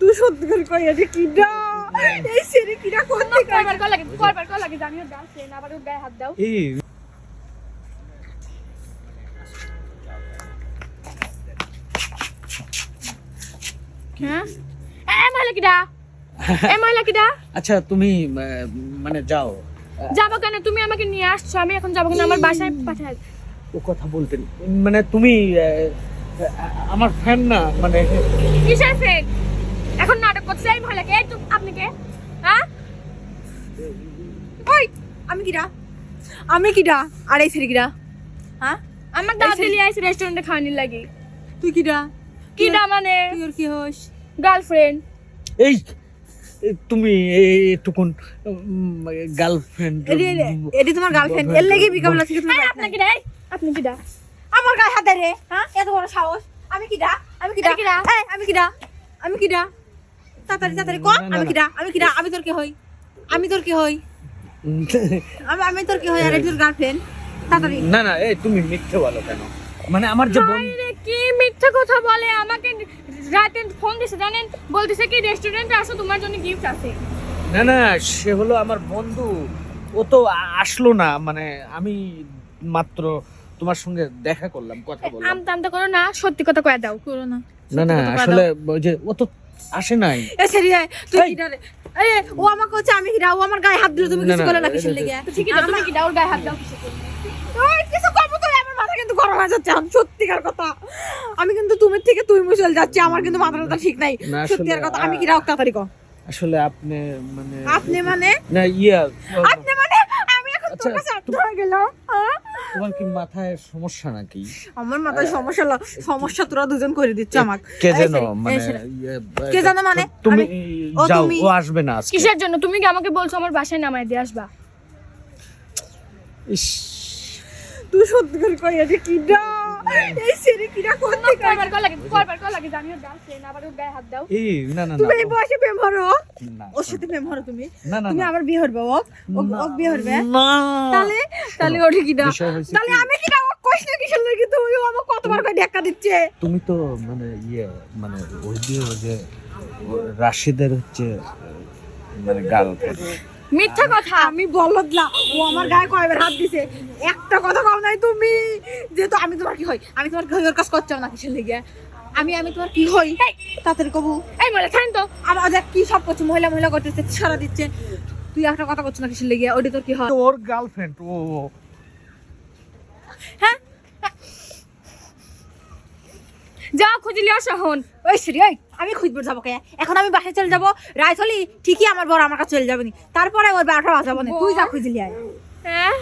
তুই সত্যি করে কই এটা কিডা এই সেরে কিডা কোন থেকে কয়বার কল লাগে কয়বার কল লাগে জানিও গার্লফ্রেন্ড আবার ওর গায়ে হাত দাও এই হ্যাঁ এ মহিলা কিডা এ মহিলা কিডা আচ্ছা তুমি মানে যাও যাব কেন তুমি আমাকে নিয়ে আসছো আমি এখন যাব কেন আমার বাসায় পাঠাই ও কথা বলতেন। মানে তুমি আমার ফ্যান না মানে কিসের ফেক এখন নাটক করছে এই মহিলাকে এই তুমি আপনি কে? হ্যাঁ ওই আমি কিডা? আমি কিডা? আর এই সেরে হ্যাঁ আমার দাওয়াত দিলি আইসি রেস্টুরেন্টে খাওয়ানি লাগি। তুই কিডা? কিডা মানে? তুই ওর কি হোস? গার্লফ্রেন্ড এই এই তুমি এইটুকুন গার্লফ্রেন্ড এডি তোমার গার্লফ্রেন্ড এর লাগি বিকাবলা থেকে তুমি আপনি কিডা? এই আপনি কিডা? আমার গায়ে হাত রে হ্যাঁ এত বড় সাহস। আমি কিডা? আমি কিডা? এটা কিডা? আমি কিডা? আমি কিডা? তাড়াতাড়ি তাড়াতাড়ি কর আমি। কিডা আমি কিডা আমি তোর কি হই? আমি তোর কি হই? আমি আমি তোর কি হই আর তোর গার্লফ্রেন্ড তাড়াতাড়ি। না না এই তুমি মিথ্যে বলো কেন? মানে আমার যে বোন কি মিথ্যা কথা বলে? আমাকে রাতে ফোন দিছে জানেন? বলতেছে কি রেস্টুরেন্টে আসো তোমার জন্য গিফট আছে। না না সে হলো আমার বন্ধু। ও তো আসলো না মানে আমি মাত্র তোমার সঙ্গে দেখা করলাম কথা বললাম। আমতা আমতা করো না সত্যি কথা কয়ে দাও। করো না। না না আসলে ওই যে ও তো আসে নাই। এ সেরি তুই রে আরে ও আমাকে হচ্ছে আমি কিডা ও আমার গায়ে হাত দিল তুমি কিছু না, লেগে? ঠিকই তো তুমি কি দাও গায়ে হাত দাও ওই কিছু করব তো আমার মাথা কিন্তু গরম হয়ে যাচ্ছে সত্যিকার কথা। আমি কিন্তু তুমি থেকে তুই যাচ্ছি আমার কিন্তু মাথা টাথা ঠিক নাই। সত্যিকার কথা আমি আ- কিডা তাড়াতাড়ি কর। আসলে আপনি মানে আপনি মানে না ইয়া আপনি মানে আমি এখন তোর আচ্ছা, কাছে আটকে গেলাম হ্যাঁ? তোমার কি মাথায় সমস্যা নাকি? আমার মাথায় সমস্যা সমস্যা তোরা দুজন করে দিচ্ছ আমাকে। কে যেন মানে এই সেরি। ইয়ে, কে যেন মানে? তুমি যাও ও আসবে না আজকে। কিসের জন্য? তুমি কি আমাকে বলছো আমার বাসায় নামাই দিয়ে আসবা? ইস, তুই সত্যি করে কই এটা কিডা? এই সেরি কিডা কোন কয়বার কল লাগে কয়বার কল লাগে জানিও গার্লফ্রেন্ড আবার গায়ে হাত দাও। এই না না না তুমি এই প্রেম হরো? ওর সাথে প্রেম হরো তুমি? না না তুমি না। বিয়ে হরবে ওক ওক- ওক বিয়ে হরবে? না। তাহলে তাহলে ওঠে কিডা? বিষয় হয়েছে তাহলে আমি কিডা? ওক কইস না কিসের লাগি? তুমি ও আমাকে কতবার কই ধাক্কা দিচ্ছে? তুমি তো মানে ইয়ে মানে ওই যে ওই যে রাশিদের হচ্ছে মানে গার্লফ্রেন্ড মিথ্যা কথা আমি বলদলা ও আমার গায়ে কয়বার হাত দিছে। একটা কথা কও নাই তুমি যেহেতু আমি তোমার কি হই? আমি তোমার কি ওর কাজ করছ না কিসের লেগে? আমি আমি তোমার কি হই? তাড়াতাড়ি কবু। এই মহিলা ছাড়েন তো। আমাদের কি সব করছে? মহিলা মহিলা করতেছে সারা দিচ্ছে। তুই একটা কথা করছিস না কিসের লেগে ওইটা তোর কি হয়? ওর গার্লফ্রেন্ড ও। হ্যাঁ? যা খুঁজলি শহন ওই শ্রী ওই আমি খুঁজবো যাব কে? এখন আমি বাসায় চলে যাব হলি ঠিকই আমার বড় আমার কাছে চলে যাবেনি। তারপরে ওর বারোটা বাজাবো না। তুই যা খুঁজলি আয়। হ্যাঁ?